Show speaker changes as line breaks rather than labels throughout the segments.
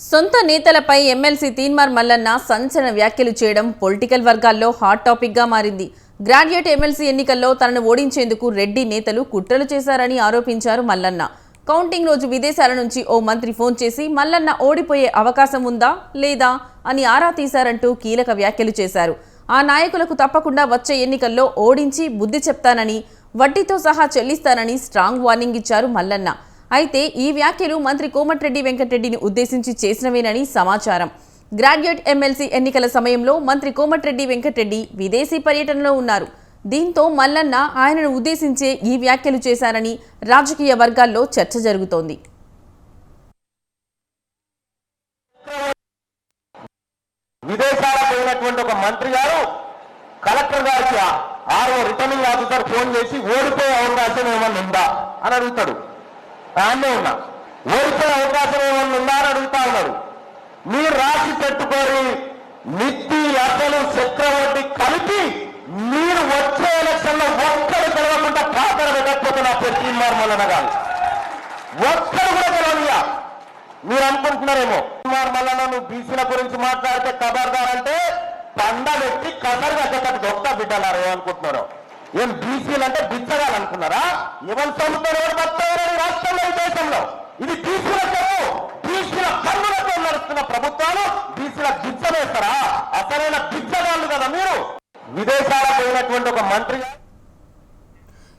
సొంత నేతలపై ఎమ్మెల్సీ తీన్మార్ మల్లన్న సంచలన వ్యాఖ్యలు చేయడం పొలిటికల్ వర్గాల్లో హాట్ టాపిక్గా మారింది. గ్రాడ్యుయేట్ ఎమ్మెల్సీ ఎన్నికల్లో తనను ఓడించేందుకు రెడ్డి నేతలు కుట్రలు చేశారని ఆరోపించారు మల్లన్న. కౌంటింగ్ రోజు విదేశాల నుంచి ఓ మంత్రి ఫోన్ చేసి మల్లన్న ఓడిపోయే అవకాశం ఉందా లేదా? అని ఆరా తీశారంటూ కీలక వ్యాఖ్యలు చేశారు. ఆ నాయకులకు తప్పకుండా వచ్చే ఎన్నికల్లో ఓడించి బుద్ధి చెప్తానని వడ్డీతో సహా చెల్లిస్తానని స్ట్రాంగ్ వార్నింగ్ ఇచ్చారు మల్లన్న. అయితే ఈ వ్యాఖ్యలు మంత్రి కోమటిరెడ్డి వెంకటరెడ్డిని ఉద్దేశించి చేసినవేనని సమాచారం. గ్రాడ్యుయేట్ ఎమ్మెల్సీ ఎన్నికల సమయంలో మంత్రి కోమటిరెడ్డి వెంకటరెడ్డి విదేశీ పర్యటనలో ఉన్నారు. దీంతో మల్లన్న ఆయనను ఉద్దేశించే ఈ వ్యాఖ్యలు చేశారని రాజకీయ వర్గాల్లో చర్చ జరుగుతోంది.
విదేశాలకు పోయినటువంటి ఒక మంత్రి గారు కలెక్టర్ గారికి ఆరో రిటర్నింగ్ ఆఫీసర్ ఫోన్ చేసి ఓడిపోయే అవకాశం ఏమన్నా ఉందా అని అడుగుతాడు. దాన్నే ఉన్నా. ఓడిపోయే అవకాశం ఏమన్నా ఉందా అని అడుగుతా ఉన్నాడు మీరు రాసి పెట్టుకొని నిత్తి అసలు చక్రవర్తి కలిపి మీరు వచ్చే ఎలక్షన్లో ఒక్కరు గెలవకుండా పాత్ర పెట్టకపోతే నా పేరు తీర్మార్ మల్లన ఒక్కరు కూడా గెలవనియా మీరు అనుకుంటున్నారేమో? కుమార్ మల్లన్న నువ్వు బీసీల గురించి మాట్లాడితే ఖబర్దార్ అంటే పండ పెట్టి కసరు కట్టేటట్టు దొక్క బిడ్డలారు అనుకుంటున్నారు ఏం బీసీలు అంటే బిచ్చగాలు అనుకున్నారా? ఎవరు చదువుతారు ఎవరు బతారు రాష్ట్రంలో ఈ దేశంలో? ఇది బీసీల చెరువు బీసీల కన్నులతో నడుస్తున్న ప్రభుత్వాలు బీసీల బిచ్చలేస్తారా? అసలైన బిచ్చగాళ్ళు కదా మీరు. విదేశాలకు పోయినటువంటి ఒక మంత్రి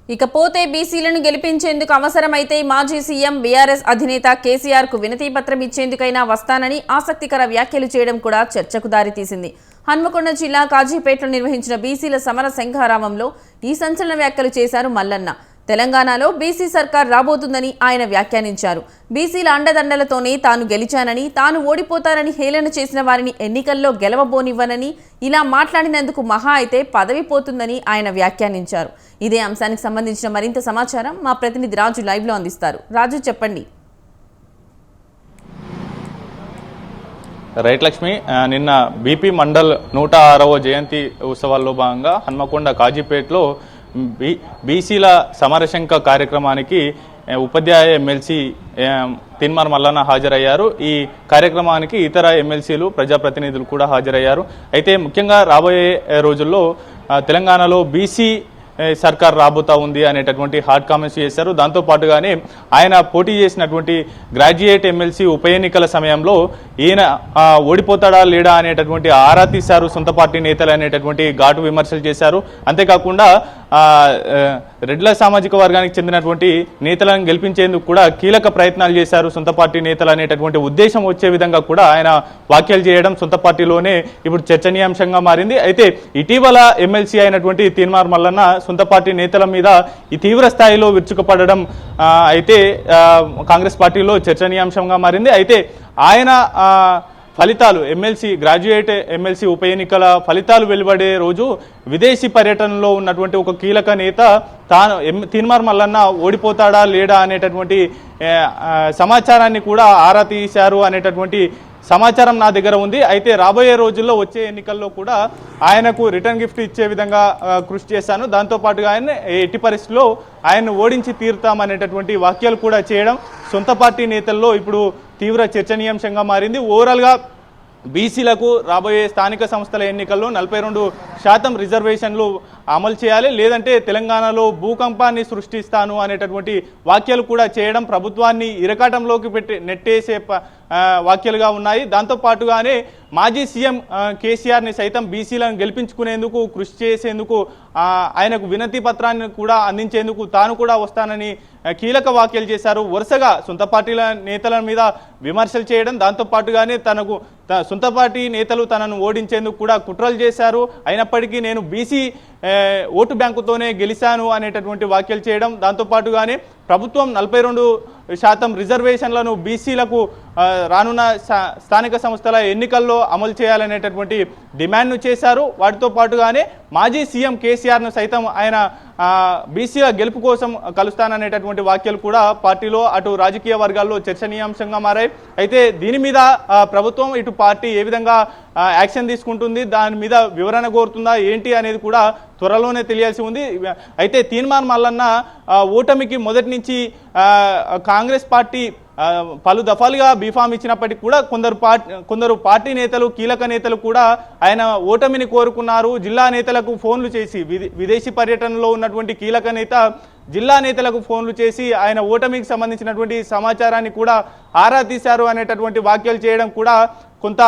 ఇకపోతే బీసీలను గెలిపించేందుకు అవసరమైతే మాజీ సీఎం బీఆర్ఎస్ అధినేత కేసీఆర్కు వినతి పత్రం ఇచ్చేందుకైనా వస్తానని ఆసక్తికర వ్యాఖ్యలు చేయడం కూడా చర్చకు దారితీసింది. హన్మకొండ జిల్లా కాజీపేటలో నిర్వహించిన బీసీల సమర శంఖారామంలో ఈ సంచలన వ్యాఖ్యలు చేశారు మల్లన్న. తెలంగాణలో బీసీ సర్కార్ రాబోతుందని ఆయన వ్యాఖ్యానించారు. బీసీల అండదండలతోనే తాను గెలిచానని తాను ఓడిపోతానని హేళన చేసిన వారిని ఎన్నికల్లో గెలవబోనివ్వనని ఇలా మాట్లాడినందుకు మహా అయితే పదవి పోతుందని ఆయన వ్యాఖ్యానించారు. ఇదే అంశానికి సంబంధించిన మరింత సమాచారం మా ప్రతినిధి రాజు లైవ్లో అందిస్తారు. రాజు చెప్పండి.
రైట్ లక్ష్మి నిన్న బీపీ మండల్ నూట ఆరవ జయంతి ఉత్సవాల్లో భాగంగా హన్మకొండ కాజీపేటలో బీ బీసీల సమరశంక కార్యక్రమానికి ఉపాధ్యాయ ఎమ్మెల్సీ తిన్మార్ మల్లన్న హాజరయ్యారు. ఈ కార్యక్రమానికి ఇతర ఎమ్మెల్సీలు ప్రజాప్రతినిధులు కూడా హాజరయ్యారు. అయితే ముఖ్యంగా రాబోయే రోజుల్లో తెలంగాణలో బీసీ సర్కార్ రాబోతా ఉంది అనేటటువంటి హార్డ్ కామెంట్స్ చేశారు. దాంతో పాటుగానే ఆయన పోటీ చేసినటువంటి గ్రాడ్యుయేట్ ఎమ్మెల్సీ ఉప ఎన్నికల సమయంలో ఈయన ఓడిపోతాడా లేడా అనేటటువంటి ఆరా తీశారు సొంత పార్టీ నేతలు అనేటటువంటి ఘాటు విమర్శలు చేశారు. అంతేకాకుండా రెడ్ల సామాజిక వర్గానికి చెందినటువంటి నేతలను గెలిపించేందుకు కూడా కీలక ప్రయత్నాలు చేశారు సొంత పార్టీ నేతలు అనేటటువంటి ఉద్దేశం వచ్చే విధంగా కూడా ఆయన వ్యాఖ్యలు చేయడం సొంత పార్టీలోనే ఇప్పుడు చర్చనీయాంశంగా మారింది. అయితే ఇటీవల ఎమ్మెల్సీ అయినటువంటి తీన్మార్ మల్లన్న సొంత పార్టీ నేతల మీద ఈ తీవ్ర స్థాయిలో విరుచుకుపడడం అయితే కాంగ్రెస్ పార్టీలో చర్చనీయాంశంగా మారింది. అయితే ఆయన ఫలితాలు ఎమ్మెల్సీ గ్రాడ్యుయేట్ ఎమ్మెల్సీ ఉప ఎన్నికల ఫలితాలు వెలువడే రోజు విదేశీ పర్యటనలో ఉన్నటువంటి ఒక కీలక నేత తాను ఎమ్ మల్లన్న ఓడిపోతాడా లేడా అనేటటువంటి సమాచారాన్ని కూడా ఆరా తీశారు అనేటటువంటి సమాచారం నా దగ్గర ఉంది. అయితే రాబోయే రోజుల్లో వచ్చే ఎన్నికల్లో కూడా ఆయనకు రిటర్న్ గిఫ్ట్ ఇచ్చే విధంగా కృషి చేశాను. దాంతోపాటుగా ఆయన ఎట్టి పరిస్థితుల్లో ఆయన్ను ఓడించి తీరుతామనేటటువంటి వాక్యాలు కూడా చేయడం సొంత పార్టీ నేతల్లో ఇప్పుడు తీవ్ర చర్చనీయాంశంగా మారింది. ఓవరాల్గా బీసీలకు రాబోయే స్థానిక సంస్థల ఎన్నికల్లో నలభై రెండు శాతం రిజర్వేషన్లు అమలు చేయాలి. లేదంటే తెలంగాణలో భూకంపాన్ని సృష్టిస్తాను అనేటటువంటి వాక్యాలు కూడా చేయడం ప్రభుత్వాన్ని ఇరకాటంలోకి పెట్టి నెట్టేసే వ్యాఖ్యలుగా ఉన్నాయి. దాంతోపాటుగానే మాజీ సీఎం కేసీఆర్ని సైతం బీసీలను గెలిపించుకునేందుకు కృషి చేసేందుకు ఆయనకు వినతి పత్రాన్ని కూడా అందించేందుకు తాను కూడా వస్తానని కీలక వ్యాఖ్యలు చేశారు. వరుసగా సొంత పార్టీల నేతల మీద విమర్శలు చేయడం దాంతోపాటుగానే తనకు త- సొంత పార్టీ నేతలు తనను ఓడించేందుకు కూడా కుట్రలు చేశారు. అయినప్పటికీ నేను బీసీ ఓటు బ్యాంకుతోనే గెలిచాను అనేటటువంటి వ్యాఖ్యలు చేయడం దాంతోపాటుగానే ప్రభుత్వం నలభై రెండు శాతం రిజర్వేషన్లను బీసీలకు రానున్న స్థానిక సంస్థల ఎన్నికల్లో అమలు చేయాలనేటటువంటి డిమాండ్ను చేశారు. వాటితో పాటుగానే మాజీ సీఎం కేసీఆర్ను సైతం ఆయన బీసీల గెలుపు కోసం కలుస్తాననేటటువంటి వ్యాఖ్యలు కూడా పార్టీలో అటు రాజకీయ వర్గాల్లో చర్చనీయాంశంగా మారాయి. అయితే దీని మీద ప్రభుత్వం ఇటు పార్టీ ఏ విధంగా యాక్షన్ తీసుకుంటుంది దాని మీద వివరణ కోరుతుందా ఏంటి అనేది కూడా త్వరలోనే తెలియాల్సి ఉంది. అయితే తీర్మాన్ మల్లన్న ఓటమికి మొదటి నుంచి కాంగ్రెస్ పార్టీ పలు దఫాలుగా బీఫామ్ ఇచ్చినప్పటికీ కూడా కొందరు పార్టీ కొందరు పార్టీ నేతలు కీలక నేతలు కూడా ఆయన ఓటమిని కోరుకున్నారు. జిల్లా నేతలకు ఫోన్లు చేసి విదే- విదేశీ పర్యటనలో ఉన్నటువంటి కీలక నేత జిల్లా నేతలకు ఫోన్లు చేసి ఆయన ఓటమికి సంబంధించినటువంటి సమాచారాన్ని కూడా ఆరా తీశారు అనేటటువంటి వ్యాఖ్యలు చేయడం కూడా కొంత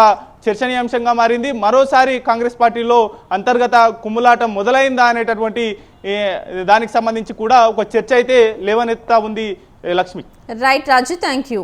చర్చనీయాంశంగా మారింది. మరోసారి కాంగ్రెస్ పార్టీలో అంతర్గత కుమ్ములాటం మొదలైందా అనేటటువంటి దానికి సంబంధించి కూడా ఒక చర్చ అయితే లేవనెత్తా ఉంది Lakshmi?
Right Raju thank you